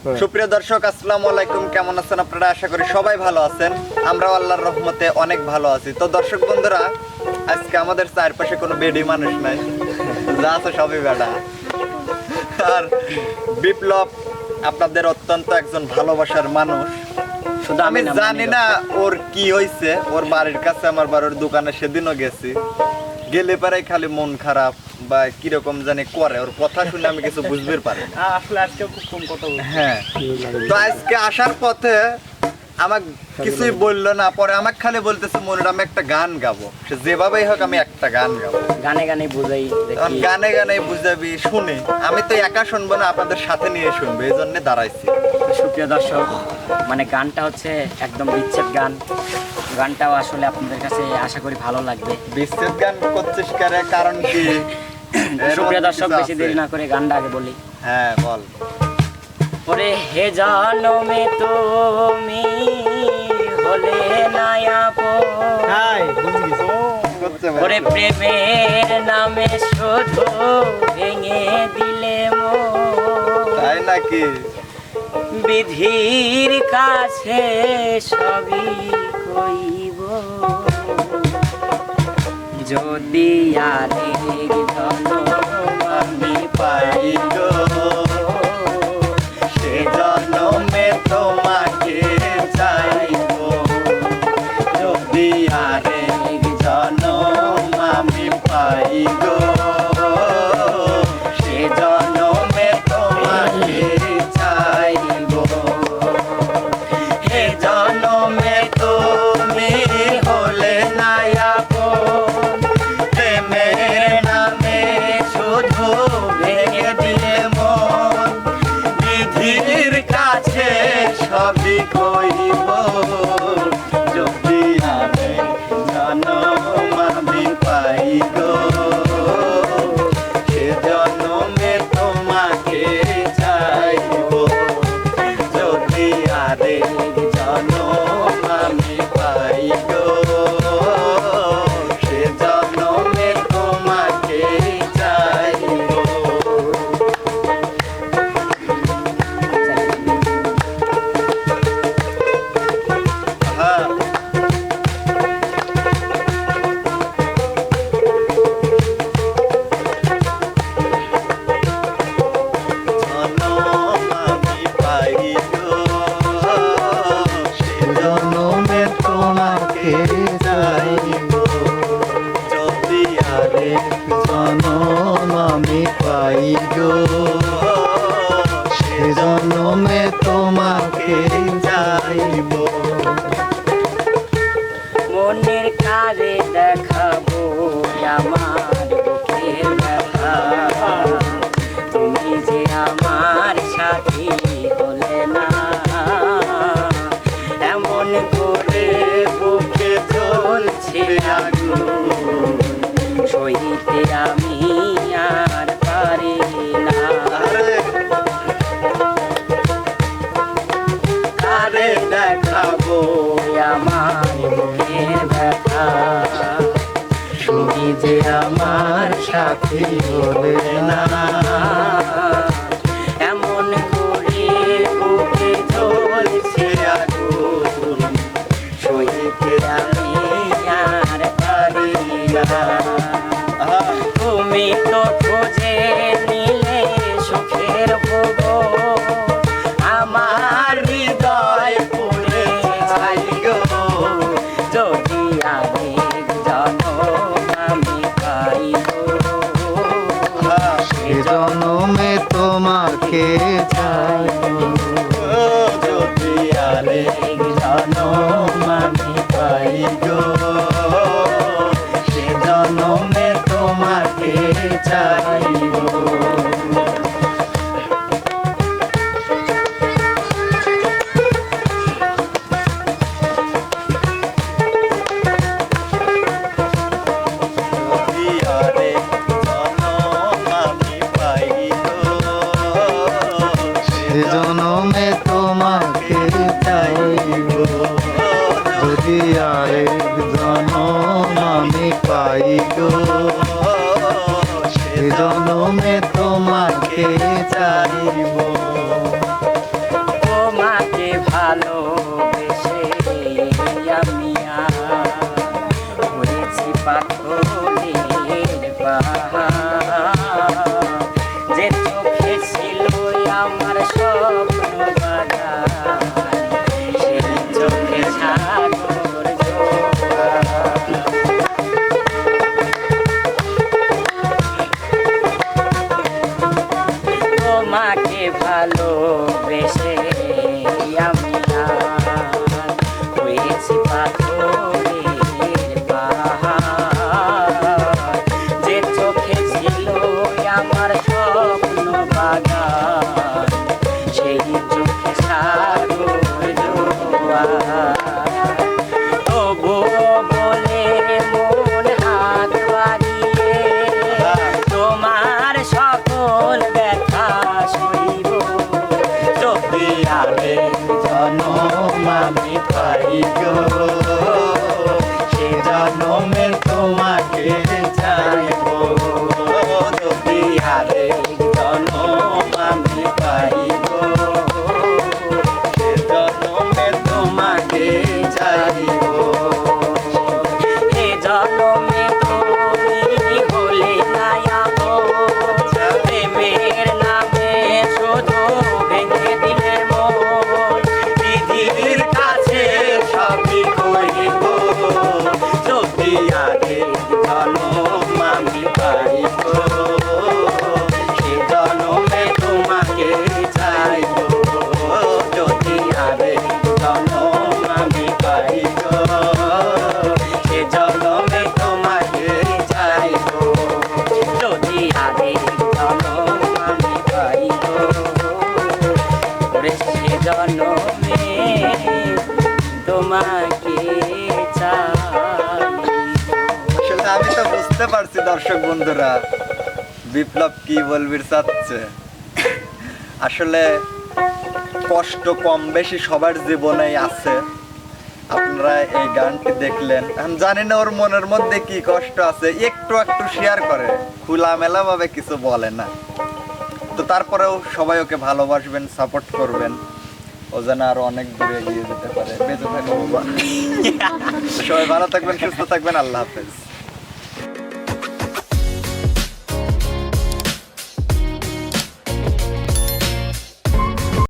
সুপ্রিয় দর্শক আসসালামু আলাইকুম। কেমন আছেন আপনারা? আশা করি সবাই ভালো আছেন। আমরাও আল্লাহর রহমতে অনেক ভালো আছি। তো দর্শক বন্ধুরা আজকে আমাদের চারপাশে কোনো বেডি মানুষ নাই। যা আছে সবই বেড়া। আর বিপ্লব আপনাদের অত্যন্ত একজন ভালোবাসার মানুষ। শুধু আমি জানি না ওর কি হয়েছে ওর বাড়ির কাছে আমার বাড়ির দোকানে সেদিনও গেছি। গেলে পারে খালি মন খারাপ। বা কীরকম জানি করে ওর কথা শুনে আমি কিছু বুঝতে পারি আসলে আজকে খুব কম কথা হ্যাঁ। তো আজকে আসার পথে আমাকে কিছুই বলল না পরে আমাকে খালি বলতেছে মনির আমি একটা গান গাবো। যেভাবেই হোক আমি একটা গান গাবো। গানে গানে বুঝাই গানে গানে বুঝাবি শুনে। আমি তো একা শুনব না আপনাদের সাথে নিয়ে শুনব এই জন্য দাঁড়াইছি। সুপ্রিয় দর্শক মানে গানটা হচ্ছে একদম বিচ্ছেদ গান। গানটাও আসলে আপনাদের কাছে আশা করি ভালো লাগবে। বিচ্ছেদ গান করছিস কারণ কি? সুপ্রিয় দর্শক বেশি দেরি না করে গানটা আগে বলি। হ্যাঁ বল। ওরে হে জনমে তুমি হলে। ওরে প্রেমের নামে শুধু ভেঙে দিলে মো তাই নাকি? বিধির কাছে সবই কইব। যদি আরেক সবই কইব জনম আমি পাই গো তুমি যে আমার সাথী হলে না এমন করে চলছে আমি আর পারি না। জনম তোমাকে চাইব। যদি আরেক জনম আমি পাই গো জনমে তোমাকে চাইব। জনম আমি পাই গো চাইব বুঝতে পারছি, দর্শক বন্ধুরা। বিপ্লব কি বলবি চাচ্ছে? আসলে কষ্ট কম বেশি সবার জীবনেই আছে। আপনারা এই গানটি দেখলেন। আমি জানি না ওর মনের মধ্যে কি কষ্ট আছে, একটু একটু শেয়ার করে। খোলামেলা ভাবে কিছু বলে না। তো তারপরেও সবাই ওকে ভালোবাসবেন সাপোর্ট করবেন। ও যেন আরও অনেক দূরে এগিয়ে যেতে পারে। বেঁচে থাকো সবাই ভালো থাকবেন, সুস্থ থাকবেন। আল্লাহ হাফেজ।